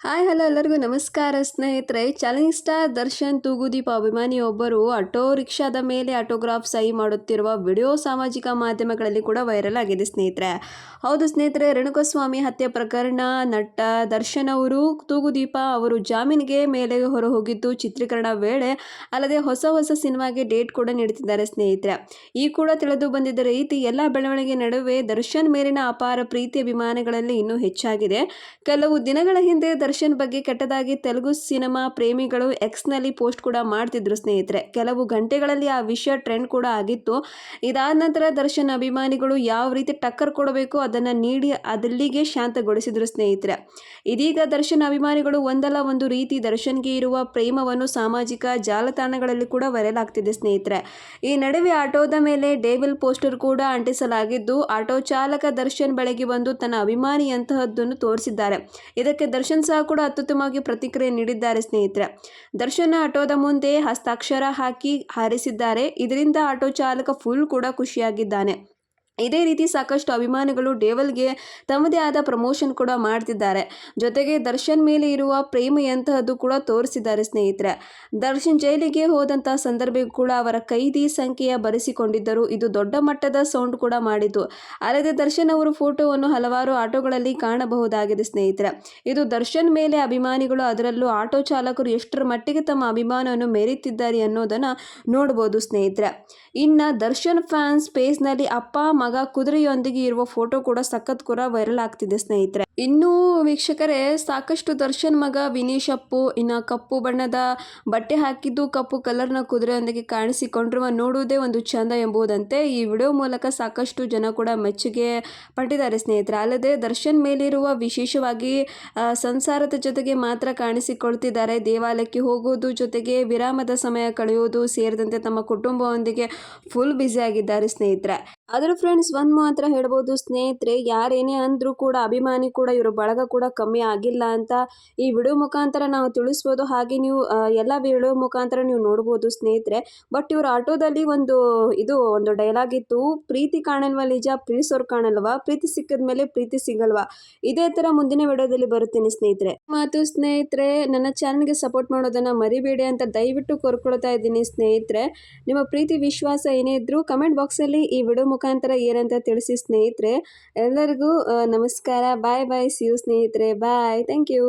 Hi, hello ಎಲ್ಲರಿಗೂ ನಮಸ್ಕಾರ. ಸ್ನೇಹಿತರೆ ಚಾಲೆಂಜ್ ಸ್ಟಾರ್ ದರ್ಶನ್, ತೂಗುದೀಪ ಅಭಿಮಾನಿಯೊಬ್ಬರು ಆಟೋ ರಿಕ್ಷಾದ ಮೇಲೆ ಆಟೋಗ್ರಾಫ್ ಸಹಿ ಮಾಡುತ್ತಿರುವ ವಿಡಿಯೋ ಸಾಮಾಜಿಕ ಮಾಧ್ಯಮಗಳಲ್ಲಿ ಕೂಡ ವೈರಲ್ ಆಗಿದೆ ಸ್ನೇಹಿತರೆ. ಹೌದು ಸ್ನೇಹಿತರೆ, ರೇಣುಕಸ್ವಾಮಿ ಹತ್ಯೆ ಪ್ರಕರಣ ನಟ ದರ್ಶನ್ ಅವರು, ತೂಗುದೀಪ ಅವರು ಜಾಮೀನಿಗೆ ಮೇಲೆ ಹೊರ ಹೋಗಿದ್ದು ಚಿತ್ರೀಕರಣ ವೇಳೆ ಅಲ್ಲದೆ ಹೊಸ ಹೊಸ ಸಿನಿಮಾಗೆ ಡೇಟ್ ಕೂಡ ನೀಡುತ್ತಿದ್ದಾರೆ ಸ್ನೇಹಿತರೆ. ಈ ಕೂಡ ತಿಳಿದು ಬಂದಿದ್ದ ರೀತಿ, ಎಲ್ಲ ಬೆಳವಣಿಗೆ ನಡುವೆ ದರ್ಶನ್ ಮೇಲಿನ ಅಪಾರ ಪ್ರೀತಿ ಅಭಿಮಾನಗಳಲ್ಲಿ ಇನ್ನೂ ಹೆಚ್ಚಾಗಿದೆ. ಕೆಲವು ದಿನಗಳ ಹಿಂದೆ ದರ್ಶನ್ ಬಗ್ಗೆ ಕೆಟ್ಟದಾಗಿ ತೆಲುಗು ಸಿನಿಮಾ ಪ್ರೇಮಿಗಳು ಎಕ್ಸ್ನಲ್ಲಿ ಪೋಸ್ಟ್ ಕೂಡ ಮಾಡ್ತಿದ್ರು ಸ್ನೇಹಿತರೆ. ಕೆಲವು ಗಂಟೆಗಳಲ್ಲಿ ಆ ವಿಷಯ ಟ್ರೆಂಡ್ ಕೂಡ ಆಗಿತ್ತು. ಇದಾದ ನಂತರ ದರ್ಶನ್ ಅಭಿಮಾನಿಗಳು ಯಾವ ರೀತಿ ಟಕ್ಕರ್ ಕೊಡಬೇಕು ಅದನ್ನು ನೀಡಿ ಅದಲ್ಲಿಗೆ ಶಾಂತಗೊಳಿಸಿದ್ರು ಸ್ನೇಹಿತರೆ. ಇದೀಗ ದರ್ಶನ್ ಅಭಿಮಾನಿಗಳು ಒಂದಲ್ಲ ಒಂದು ರೀತಿ ದರ್ಶನ್ಗೆ ಇರುವ ಪ್ರೇಮವನ್ನು ಸಾಮಾಜಿಕ ಜಾಲತಾಣಗಳಲ್ಲಿ ಕೂಡ ವೈರಲ್ ಆಗ್ತಿದೆ ಸ್ನೇಹಿತರೆ. ಈ ನಡುವೆ ಆಟೋದ ಮೇಲೆ ಡೇವಿಲ್ ಪೋಸ್ಟರ್ ಕೂಡ ಅಂಟಿಸಲಾಗಿದ್ದು, ಆಟೋ ಚಾಲಕ ದರ್ಶನ್ ಬೆಳಗ್ಗೆ ಬಂದು ತನ್ನ ಅಭಿಮಾನಿಯಂತಹದ್ದನ್ನು ತೋರಿಸಿದ್ದಾರೆ. ಇದಕ್ಕೆ ದರ್ಶನ್ ಸಹ ಕೂಡ ಅತ್ಯುತ್ತಮವಾಗಿ ಪ್ರತಿಕ್ರಿಯೆ ನೀಡಿದ್ದಾರೆ ಸ್ನೇಹಿತರೆ. ದರ್ಶನ ಆಟೋದ ಮುಂದೆ ಹಸ್ತಾಕ್ಷರ ಹಾಕಿ ಹಾರಿಸಿದ್ದಾರೆ. ಇದರಿಂದ ಆಟೋ ಚಾಲಕ ಫುಲ್ ಕೂಡ ಖುಷಿಯಾಗಿದ್ದಾನೆ. ಇದೇ ರೀತಿ ಸಾಕಷ್ಟು ಅಭಿಮಾನಿಗಳು ಡೇವಲ್ಗೆ ತಮ್ಮದೇ ಆದ ಪ್ರಮೋಷನ್ ಕೂಡ ಮಾಡ್ತಿದ್ದಾರೆ. ಜೊತೆಗೆ ದರ್ಶನ್ ಮೇಲೆ ಇರುವ ಪ್ರೇಮ ಎಂತಹದ್ದು ಕೂಡ ತೋರಿಸಿದ್ದಾರೆ ಸ್ನೇಹಿತರೆ. ದರ್ಶನ್ ಜೈಲಿಗೆ ಹೋದಂಥ ಸಂದರ್ಭ ಕೂಡ ಅವರ ಕೈದಿ ಸಂಖ್ಯೆಯ ಬರೆಸಿಕೊಂಡಿದ್ದರು. ಇದು ದೊಡ್ಡ ಮಟ್ಟದ ಸೌಂಡ್ ಕೂಡ ಮಾಡಿತು ಅಲ್ಲದೆ ದರ್ಶನ್ ಅವರು ಫೋಟೋವನ್ನು ಹಲವಾರು ಆಟೋಗಳಲ್ಲಿ ಕಾಣಬಹುದಾಗಿದೆ ಸ್ನೇಹಿತರೆ. ಇದು ದರ್ಶನ್ ಮೇಲೆ ಅಭಿಮಾನಿಗಳು ಅದರಲ್ಲೂ ಆಟೋ ಚಾಲಕರು ಎಷ್ಟರ ಮಟ್ಟಿಗೆ ತಮ್ಮ ಅಭಿಮಾನವನ್ನು ಮೆರೀತಿದ್ದಾರೆ ಅನ್ನೋದನ್ನು ನೋಡ್ಬೋದು ಸ್ನೇಹಿತರೆ. ಇನ್ನು ದರ್ಶನ್ ಫ್ಯಾನ್ಸ್ ಪೇಜ್ನಲ್ಲಿ ಅಪ್ಪ ಮಗ ಕುದುರೆಯೊಂದಿಗೆ ಇರುವ ಫೋಟೋ ಕೂಡ ಸಖತ್ ಕೂಡ ವೈರಲ್ ಆಗ್ತಿದೆ, ಸ್ನೇಹಿತರೆ. ಇನ್ನು ವೀಕ್ಷಕರೇ, ಸಾಕಷ್ಟು ದರ್ಶನ್ ಮಗ ವಿನೀಶ್ ಅಪ್ಪು, ಇನ್ನು ಕಪ್ಪು ಬಣ್ಣದ ಬಟ್ಟೆ ಹಾಕಿದ್ದು ಕಪ್ಪು ಕಲರ್ನ ಕುದುರೆಯೊಂದಿಗೆ ಕಾಣಿಸಿಕೊಂಡಿರುವ ನೋಡುವುದೇ ಒಂದು ಚಂದ ಎಂಬುದಂತೆ ಈ ವಿಡಿಯೋ ಮೂಲಕ ಸಾಕಷ್ಟು ಜನ ಕೂಡ ಮೆಚ್ಚುಗೆ ಪಟ್ಟಿದ್ದಾರೆ, ಸ್ನೇಹಿತರೆ. ಅಲ್ಲದೆ ದರ್ಶನ್ ಮೇಲಿರುವ ವಿಶೇಷವಾಗಿ ಸಂಸಾರದ ಜೊತೆಗೆ ಮಾತ್ರ ಕಾಣಿಸಿಕೊಳ್ತಿದ್ದಾರೆ. ದೇವಾಲಯಕ್ಕೆ ಹೋಗುವುದು ಜೊತೆಗೆ ವಿರಾಮದ ಸಮಯ ಕಳೆಯುವುದು ಸೇರಿದಂತೆ ತಮ್ಮ ಕುಟುಂಬದೊಂದಿಗೆ ಫುಲ್ ಬ್ಯುಸಿ ಆಗಿದ್ದಾರೆ, ಸ್ನೇಹಿತರೆ. ಆದರೂ ಫ್ರೆಂಡ್ಸ್ ಒಂದು ಮಾತ್ರ ಹೇಳ್ಬೋದು, ಸ್ನೇಹಿತರೆ, ಯಾರೇನೇ ಅಂದರೂ ಕೂಡ ಅಭಿಮಾನಿ ಕೂಡ ಇವರು ಬಳಗ ಕೂಡ ಕಮ್ಮಿ ಆಗಿಲ್ಲ ಅಂತ ಈ ವಿಡಿಯೋ ಮುಖಾಂತರ ನಾವು ತಿಳಿಸ್ಬೋದು. ಹಾಗೆ ನೀವು ಎಲ್ಲ ವಿಡಿಯೋ ಮುಖಾಂತರ ನೀವು ನೋಡ್ಬೋದು ಸ್ನೇಹಿತರೆ. ಬಟ್ ಇವರು ಆಟೋದಲ್ಲಿ ಒಂದು ಇದು, ಒಂದು ಡೈಲಾಗ್ ಇತ್ತು. ಪ್ರೀತಿ ಕಾಣಲ್ವ ನಿಜ? ಪ್ರೀಸೋರು ಕಾಣಲ್ವಾ? ಪ್ರೀತಿ ಸಿಕ್ಕದ ಮೇಲೆ ಪ್ರೀತಿ ಸಿಗಲ್ವಾ? ಇದೇ ಥರ ಮುಂದಿನ ವಿಡಿಯೋದಲ್ಲಿ ಬರುತ್ತೇನೆ ಸ್ನೇಹಿತರೆ. ಮಾತು ಸ್ನೇಹಿತರೆ, ನನ್ನ ಚಾನಲ್ಗೆ ಸಪೋರ್ಟ್ ಮಾಡೋದನ್ನು ಮರಿಬೇಡಿ ಅಂತ ದಯವಿಟ್ಟು ಕೋರ್ಕೊಳ್ತಾ ಇದ್ದೀನಿ ಸ್ನೇಹಿತರೆ. ನಿಮ್ಮ ಪ್ರೀತಿ, ವಿಶ್ವಾಸ ಏನೇ ಇದ್ರೂ ಕಮೆಂಟ್ ಬಾಕ್ಸಲ್ಲಿ ಈ ವಿಡಿಯೋ ಮುಖಾಂತರ ಏನಂತ ತಿಳಿಸಿ ಸ್ನೇಹಿತರೆ. ಎಲ್ಲರಿಗೂ ನಮಸ್ಕಾರ. ಬಾಯ್ ಬಾಯ್ ಸಿ ಯು ಸ್ನೇಹಿತರೆ. Bye thank you